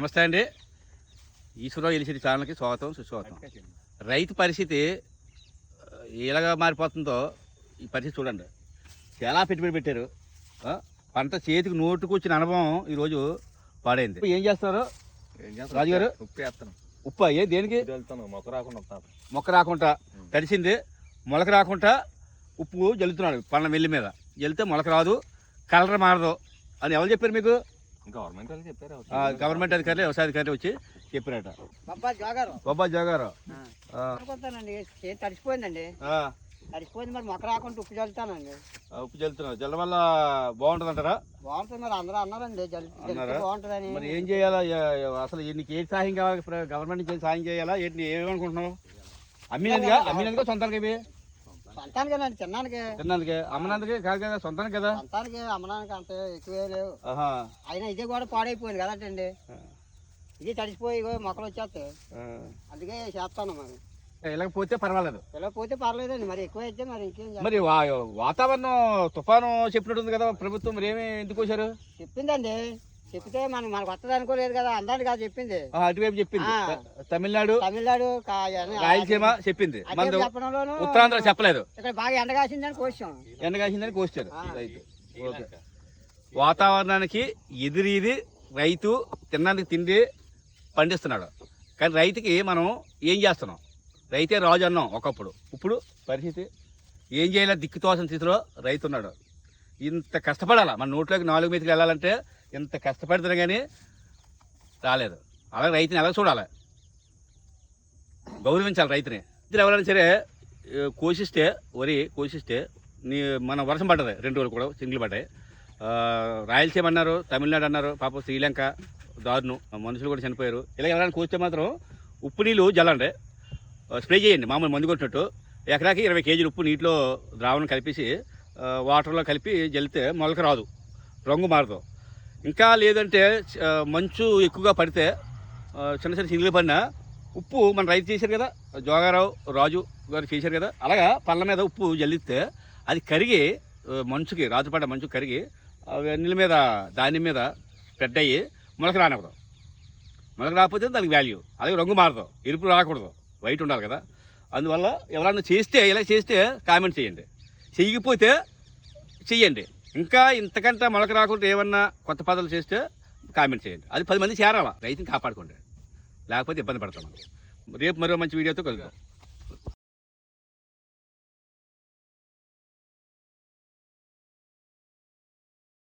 నమస్తే అండి. ఈశ్వరరావు ఎలిసిటి ఛానల్కి స్వాగతం సుస్వాగతం. రైతు పరిస్థితి ఎలాగ మారిపోతుందో ఈ పరిస్థితి చూడండి. చాలా పెట్టుబడి పెట్టారు. పంట చేతికి నోటుకు వచ్చిన అనుభవం ఈరోజు పాడైంది. ఏం చేస్తున్నారు? రాజుగారు? ఉప్పు వేస్తాను ఉప్పు ఏ దేనికి? మొక్క రాకుండా మొక్క రాకుండా తడిసింది. మొలక రాకుండా ఉప్పు జల్లుతున్నాడు పండ్ల మెల్లి మీద. జల్లితే మొలక రాదు కలర్ మారదు అని ఎవరు చెప్పారు మీకు? గవర్నమెంట్ అధికారులు వ్యవసాయ అధికారులు వచ్చి చెప్పారట. బాబా జగారు. ఆ, తడిసిపోయింది మరి మొక్క రాకుండా ఉప్పు చల్లుతానండి ఉప్పు జల్లుతున్నారు. జల్ల వల్ల బాగుంటుంది అంటారా బాగుంటుంది మరి అందరూ అన్నారండి? బాగుంటుందని. మరి ఏం చేయాలా? అసలు నీకు ఏం సహాయం కావాలి? గవర్నమెంట్ నుంచి ఏం సహాయం చేయాలా? ఏంటి ఏమనుకుంటున్నావు? అమ్మినందుగా అమ్మినందుగా సొంతానికి ఇవి సొంతానికేనండి తిన్నానికి తిన్నందుకే అమ్మనందుకే కాదు కదా సొంతానికి కదా? సొంతానికి అమ్మడానికి అంత ఎక్కువే లేవు. అయినా ఇదే కూడా పాడైపోయింది కదంటండి. ఇది తడిసిపోయి మొక్కలు వచ్చేస్తాయి. అందుకే చేస్తాను మరి. ఇలాగ పోతే పర్వాలేదు. ఇలా పోతే పర్లేదండి మరి ఎక్కువ అయితే మరి ఇంకేం? మరి వాతావరణం తుఫాను చెప్పినట్టుంది కదా ప్రభుత్వం మరి ఏమి ఎందుకు వచ్చారు చెప్పిందండి. చెప్తే మన మనకు వస్తుంది అనుకోలేదు కదా అందరికి కాదు చెప్పింది. అటువైపు చెప్పింది. తమిళనాడు తమిళనాడు రాయలసీమ చెప్పింది. ఉత్తరాంధ్ర చెప్పలేదు. ఇక్కడ బాగా ఎండ కాసిందని కోసాం. ఎండ కాసిందని. రైతు. ఓకే. వాతావరణానికి ఎదురీది రైతు తినడానికి తిండి పండిస్తున్నాడు. కానీ రైతుకి మనం ఏం చేస్తున్నాం? రైతే రాజు అన్నాం ఒకప్పుడు. ఇప్పుడు పరిస్థితి ఏం చేయాలి దిక్కుతోసిన స్థితిలో రైతు ఉన్నాడు ఇంత కష్టపడాలా? మన నోట్లోకి నాలుగు మీదకి వెళ్ళాలంటే ఇంత కష్టపడితే కానీ రాలేదు. అలాగే రైతుని ఎలా చూడాలి? గౌరవించాలి రైతుని. ఇద్దరు ఎవరైనా సరే కోసిస్తే వరి కోసిస్తే నీ మన వర్షం పడ్డది రెండు రోజులు కూడా సింగిల్ పడ్డాయి. రాయలసీమ అన్నారు తమిళనాడు అన్నారు పాపం శ్రీలంక దారుణం మనుషులు కూడా చనిపోయారు. ఇలా ఎవరైనా కోస్తే మాత్రం ఉప్పు నీళ్ళు జల్లండి. స్ప్రే చేయండి మామూలు మందు కొట్టినట్టు. ఎకరాకి ఇరవై కేజీలు ఉప్పు నీటిలో ద్రావణం కలిపేసి వాటర్లో కలిపి జల్లితే మొలక రాదు రంగు మారదు. ఇంకా లేదంటే మంచు ఎక్కువగా పడితే చిన్న చిన్న సింగిల్ పడినా ఉప్పు మన రైతు చేశారు కదా జోగారావు రాజు గారు చేశారు కదా అలాగా పళ్ళ మీద ఉప్పు జల్లిస్తే అది కరిగి మంచుకి రాత్రిపడ్డ మంచు కరిగి వెన్నెల నీళ్ళ మీద దాని మీద స్ప్రెడ్ అయ్యి మొలక రానివ్వదు. మొలక రాకపోతే దానికి వాల్యూ అలాగే రంగు మారదు. ఎరుపు రాకూడదు. వైట్ ఉండాలి కదా. అందువల్ల ఎవరన్నా చేస్తే ఇలా చేస్తే కామెంట్ చేయండి. చెయ్యకపోతే చెయ్యండి. ఇంకా ఇంతకంటే మొలక రాకుండా ఏమన్నా కొత్త పదాలు చేస్తే కామెంట్ చేయండి. అది పది మంది చేరాలా? రైతుని కాపాడుకోండి. లేకపోతే ఇబ్బంది పడతాం. రేపు మరో మంచి వీడియోతో కలుగుతాం